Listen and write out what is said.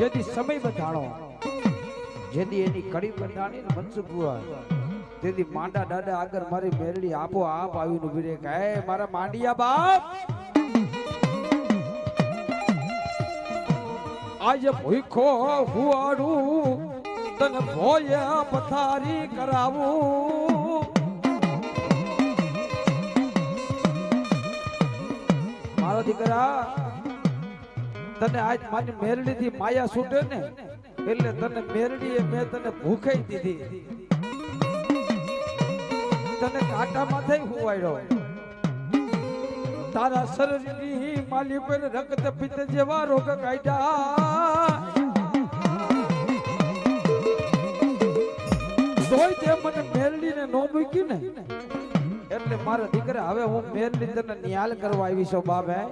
જેથી સમય બધાણો. જેથી એની કડી બંધાણી ને મનસુખ બુઆ તેથી માંડા દાદા આગળ મારી મેરડી આપો આપ આવીને ઊભી રે કે "હે, મારા માંડિયા બાપ! આજે ભૂખો હુવાડું તને ભોયા પથારી કરાવું. મારો દીકરા તને આજ મારી મેરડી થી માયા છૂટે ને, એટલે તને મેરડીએ મેં તને ભૂખે દીધી. તને કાંટામાં થઈ હુવાડ્યો તારા શરીરની માલી પર રક્ત પિત્ત જેવા રોગ કાઢ્યા. તોય તે મને મેરડીને નો મૂકી ને. એટલે મારા દીકરા, હવે હું મેરડી તને નિહાલ કરવા આવી છું હે